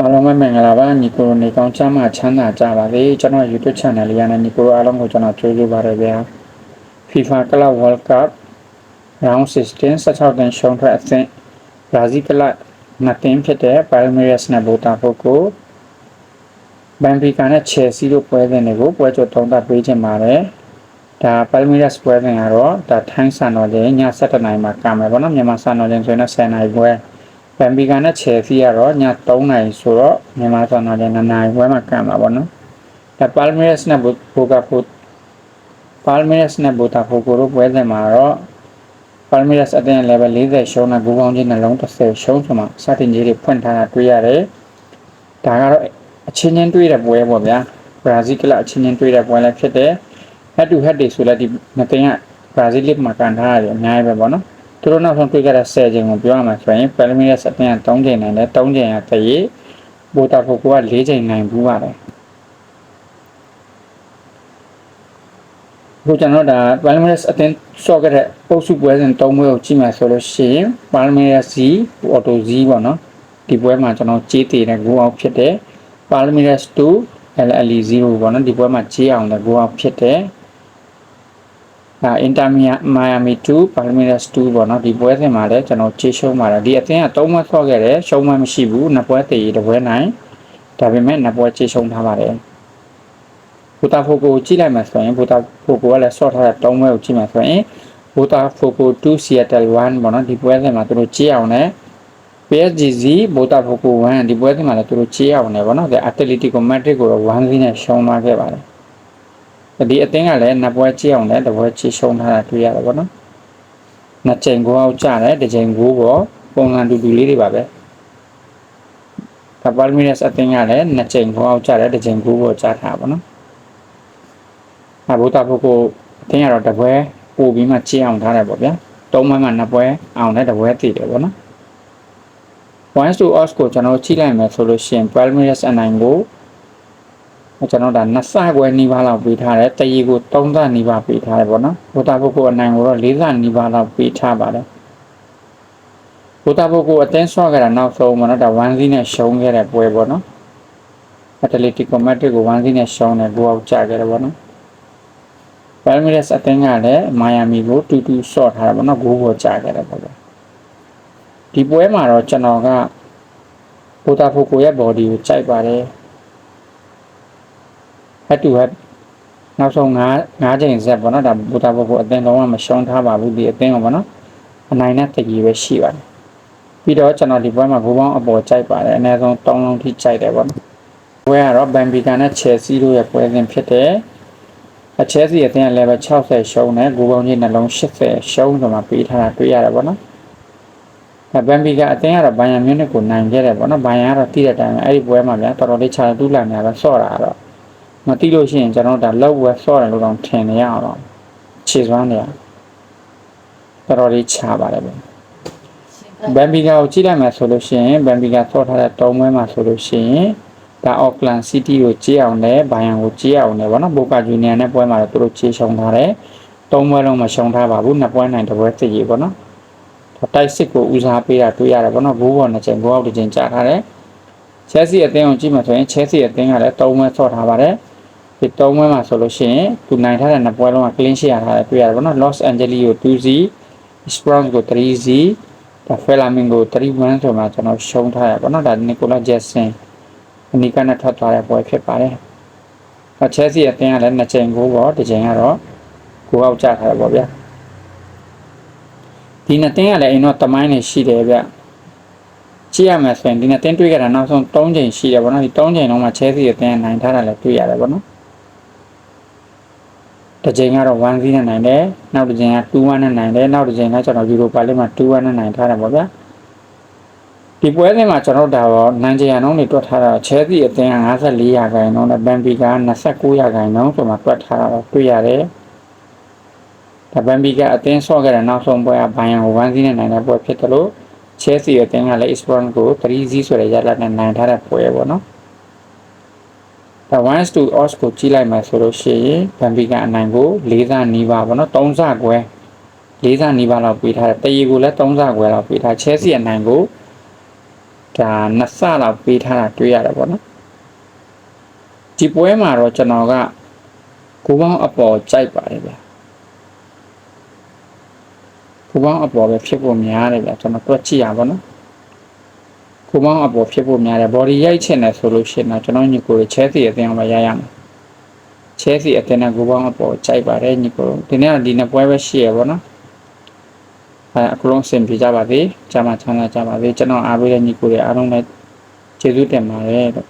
အားလုံးပဲမင်္ဂလာပါညီကိုနေကောင်းချမ်းသာချမ်းသာကြပါစေကျွန်တော် YouTube channel လေးရနေညီကိုအားလုံးကိုကျွန်တော်ကြိုးစားပါရဗျာ FIFA Club World Cup Round 16 16တင်ရှုံးထွက်အဆင့်ဘရာဇီးကလပ်နှစ်တင်ဖြစ်တဲ့ Palmeiras နဲ့ Botafogo ဘန်ဖီကာနဲ့ Chelsea တို့ပွဲစဉ်တွေကိုပွဲကြသုံးသပ်ပေးခြင်းပါတယ်ဒါ Palmeiras ပွဲစဉ်ကတော့ဒါထိုင်းစံတော်ချိန်ည7:00နာရီမှာကမယ်ပေါ့နော်မြန်မာစံတော်ချိန်ဆိုရင်10:00နာရီပွဲ ဘန်ဘီကာနဲ့ချယ်ဆီကတော့ည3နာရီဆိုတော့မြန်မာစံတော်ချိန်2နာရီခွဲမှာကံပါပေါ့နော်။ဒါပါလ်မီရက်စ်နဲ့ဘိုကာဖိုပါလ်မီရက်စ်နဲ့ဘိုတာဖိုကိုတို့ပွဲစဉ်မှာတော့ပါလ်မီရက်စ်အသင်း level 40ရှုံးတဲ့ဂိုးကောင်းကြီးနှလုံး30ရှုံးဆိုမှစတင်ကြီးတွေဖွင့်ထားတာတွေ့ရတယ်။ဒါကတော့အချင်းချင်းတွေ့တဲ့ပွဲပေါ့ဗျာ။ဘရာဇီးကလအချင်းချင်းတွေ့တဲ့ပွဲလည်းဖြစ်တယ်။ head to head တွေဆိုလည်းဒီနှစ်သင်းကဘရာဇီးလစ်မှာကန်ထားရတယ်အများကြီးပဲပေါ့နော်။ သူတို့နောက်ဆုံးတွေ့ခဲ့တဲ့10ချိန်ကိုပြောရမှာဆိုရင်ပယ်လမီရက်အပြင်3ချိန်နိုင်တယ်3ချိန်ရတရေဘိုတာဖိုကိုက4ချိန်နိုင်ဘူးပါတယ်ခုကျွန်တော်ဒါပယ်လမီရက်အပြင်ဆော့ခဲ့တဲ့ပုတ်စုပွဲစဉ်3ပွဲကိုကြည့်မှဆိုလို့ရှိရင်ပယ်လမီရက်စီအော်တိုဇီပေါ့နော်ဒီပွဲမှာကျွန်တော်ကြေးတည်တဲ့ဂိုးအောင်ဖြစ်တယ်ပယ်လမီရက်2 LLE 0ပေါ့နော်ဒီပွဲမှာကြေးအောင်တဲ့ဂိုးအောင်ဖြစ်တယ်ဒါ အင်တာမီယာမိုင်ယာမီ2ပါလမီရက်စ်2ပေါ့နော်ဒီပွဲစဉ်မှာလည်းကျွန်တော်ချေရှုံးပါတယ်ဒီအသင်းက3ပွဲဆော့ခဲ့တယ်ရှုံးမှမရှိဘူးနှစ်ပွဲတည်တစ်ပွဲနိုင်ဒါပေမဲ့နှစ်ပွဲချေရှုံးထားပါတယ်ဘူတာဖိုကိုကြည့်လိုက်မှဆိုရင်ဘူတာဖိုကိုကလည်းဆော့ထားတဲ့3ပွဲကိုကြည့်မှဆိုရင်ဘူတာဖိုကို2 Seattle 1ပေါ့နော်ဒီပွဲစဉ်မှာသူတို့ကြည့်အောင်နဲ့ PSG ဘူတာဖိုကို1ဒီပွဲစဉ်မှာလည်းသူတို့ကြည့်အောင်နဲ့ပေါ့နော်ဒီအတလက်တီကိုမက်ဒရစ်ကိုတော့1-0နဲ့ရှုံးသွားခဲ့ပါတယ် ဒီအသင်းကလည်းနှစ်ပွဲကြည့်အောင်လည်းတစ်ပွဲချီရှုံးထားတာတွေ့ရတယ်ပေါ့နော်နှစ်ချိန်ကိုအောက်ကြတယ်တစ်ချိန်ကိုပေါ်ပုံစံတူတူလေးတွေပါပဲကပလ်မီနက်အသင်းကလည်းနှစ်ချိန်ကိုအောက်ကြတယ်တစ်ချိန်ကိုပေါ်ကြားထားပါနော်အဘူတာဖိုကိုအသင်းကတော့တစ်ပွဲပို့ပြီးမှချီအောင်ထားတယ်ပေါ့ဗျာသုံးပွဲမှနှစ်ပွဲအောင်တဲ့တစ်ပွဲတည်တယ်ပေါ့နော် points to odds ကိုကျွန်တော်ချိလိုက်မယ်ဆိုလို့ရှိရင် Palmeiras အနိုင်ကို ကျွန်တော်ဒါနှစ်ဆခွဲနီးပါးလောက်ပေးထားတယ်တရီကို3ဆနီးပါးပေးထားတယ်ပေါ့နော်ဘုတာဘုတ်ကိုအနိုင်ကိုတော့4ဆနီးပါးလောက်ပေးထားပါတယ်ဘုတာဘုတ်ကိုအတင်းဆွဲခဲ့တာနောက်ဆုံးမှာတော့ဒါ1စီးနဲ့ရှုံးခဲ့တဲ့ပွဲပေါ့နော်အက်တလက်တီကိုမက်ဒရစ်ကို1စီးနဲ့ရှုံးတယ်ဂိုးအောက်ကျခဲ့တယ်ပေါ့နော်ပယ်မီရက်စ်အတင်းကလည်းမိုင်ယာမီကိုတူတူဆော့ထားတယ်ပေါ့နော်ဂိုးပေါ်ကျခဲ့တယ်ပေါ့ဒီပွဲမှာတော့ကျွန်တော်ကဘုတာဘုတ်ကိုရဲ့ body ကိုကြိုက်ပါတယ် head to head နောက်ဆုံး9 9ချိန်ဆက်ပေါ့နော်ဒါဘူတာဘောကိုအသင်းလုံးဝမရှုံးထားပါဘူးဒီအသင်းကပေါ့နော်အနိုင်နဲ့တကြီးပဲရှိပါတယ်ပြီးတော့ကျွန်တော်ဒီပွဲမှာဂိုးပေါင်းအပေါ်ကြိုက်ပါတယ်အနည်းဆုံး3လုံးထိကြိုက်တယ်ပေါ့နော်ပွဲကတော့ဘန်ဘီကာနဲ့ချယ်ဆီတို့ရဲ့ပွဲစဉ်ဖြစ်တယ်အချဲစီအသင်းကလည်းပဲ60ရှုံးတယ်ဂိုးပေါင်းကြီးနှလုံး80ရှုံးဆိုမှပေးထားတာတွေ့ရတယ်ပေါ့နော်ဘန်ဘီကအသင်းကတော့ဘိုင်ယန်မြူးနစ်ကိုနိုင်ခဲ့တယ်ပေါ့နော်ဘိုင်ယန်ကတော့တိတဲ့အတိုင်းအဲ့ဒီပွဲမှာဗျာတော်တော်လေးခြာတူးလာနေတော့ဆော့တာတော့ မသိလို့ရှိရင်ကျွန်တော်ဒါလောက်ဝက်ဆော့တယ်လို့တော့ထင်နေရအောင်ခြေစွမ်းနေရတော်တော်လေးချပါတယ်ဗျဘန်ဘီကာကိုကြည့်လိုက်မှဆိုလို့ရှိရင်ဘန်ဘီကာဆော့ထားတဲ့တုံးပွဲမှာဆိုလို့ရှိရင်ဒါအော့ကလန်စီးတီးကိုကြည့်အောင်နဲ့ဘိုင်ယန်ကိုကြည့်အောင်နဲ့ဗောနော်ဘိုကာဂျူနီယာနဲ့ပွဲမှာတော့သူတို့ခြေရှုံထားတယ်တုံးပွဲလုံးမရှုံထားပါဘူးနှစ်ပွဲနိုင်တစ်ပွဲသိရဗောနော်တိုက်စစ်ကိုဦးစားပေးတာတွေ့ရတယ်ဗောနော်ဘိုးဘော်နှစ်ချိန်ဘိုးအောက်တစ်ချိန်ကြာထားတယ်ချဲစီအသင်းကိုကြည့်မှဆိုရင်ချဲစီအသင်းကလည်းတုံးပွဲဆော့ထားပါတယ် ဒီသုံးပွဲမှာဆိုလို့ရှိရင်သူနိုင်ထားတဲ့နှစ်ပွဲလုံးက clean sheet ရထားတယ်တွေ့ရတယ်ဗောနော် Los Angeles ကို 2-0 Springs ကို 3-0ဒါ Flamingo 3-1ဆိုမှကျွန်တော်ရှုံးထားရဗောနော်ဒါ Nicola Jackson အနီကနဲ့ထွက်သွားတဲ့ပွဲဖြစ်ပါတယ်။အချဲစီအတင်းကလည်းနှစ်ချိန်ကိုပေါ့တစ်ချိန်ကတော့ကိုအောက်ကျထားတယ်ပေါ့ဗျာ။ဒီနှစ်တင်းကလည်းအိမ်တော့တမိုင်းနေရှိတယ်ဗျ။ကြည့်ရမယ်ဆိုရင်ဒီနှစ်တင်းတွေ့ကြတာနောက်ဆုံး3ချိန်ရှိတယ်ပေါ့နော်ဒီ3ချိန်လုံးမှာချဲစီအတင်းနိုင်ထားတာလည်းတွေ့ရတယ်ပေါ့နော်။ တစ်ချိန်ကတော့1 0နဲ့နိုင်တယ်နောက်တစ်ချိန်က2 1နဲ့နိုင်တယ်နောက်တစ်ချိန်ကကျွန်တော်ယူရိုပါလိမှာ2 1နဲ့နိုင်ထားတယ်ပေါ့ဗျာဒီပွဲစဉ်မှာကျွန်တော်ဒါတော့နိုင်ချရနှုန်းတွေတွက်ထားတာချဲသီအသင်းက54ရာခိုင်နှုန်းနဲ့ဘန်ပီက29ရာခိုင်နှုန်းဆိုမှတွက်ထားတာတွေ့ရတယ်ဒါဘန်ပီကအသင်းဆော့ခဲ့တဲ့နောက်ဆုံးပွဲကဘိုင်ယန်ကို1 0နဲ့နိုင်တဲ့ပွဲဖြစ်တယ်လို့ချဲသီအသင်းကလည်း Esperance ကို3-0ဆိုတဲ့ရလဒ်နဲ့နိုင်ထားတဲ့ပွဲပေါ့နော် ဒါ once to odds ကိုကြည့်လိုက်မှဆိုလို့ရှိရင်ဘန်ဘီကအနိုင်ကို၄ဆနီးပါပေါ့နော်၃ဆခွဲ၄ဆနီးပါလောက်ပေးထားတယ်တရီကိုလည်း၃ဆခွဲလောက်ပေးထားချဲစီအနိုင်ကိုတဒါနှစ်ဆလောက်ပေးထားတာတွေ့ရတယ်ပေါ့နော်ဒီပွဲမှာတော့ကျွန်တော်ကကိုပေါင်းအပေါ်ကြိုက်ပါတယ်ဗျာကိုပေါင်းအပေါ်ပဲဖြစ်ဖို့များတယ်ဗျာကျွန်တော်တွက်ကြည့်ရပါတော့ ကိုပေါင်းအပေါ်ဖြစ်ဖို့များတယ် body ရိုက်ချင်တယ်ဆိုလို့ရှိရင်တော့ကျွန်တော်ညီကိုချဲစီအတင်းအောင်ပဲရရမယ်ချဲစီအတင်းနဲ့ကိုပေါင်းအပေါ်ကြိုက်ပါတယ်ညီကိုဒီနေ့ကဒီနှစ်ပွဲပဲရှိရပါတော့အဲအကလုံးအဆင်ပြေကြပါစေကျမ်းမချမ်းသာကြပါစေကျွန်တော်အားပေးတဲ့ညီကိုတွေအားလုံးလည်းကျေးဇူးတင်ပါတယ်လို့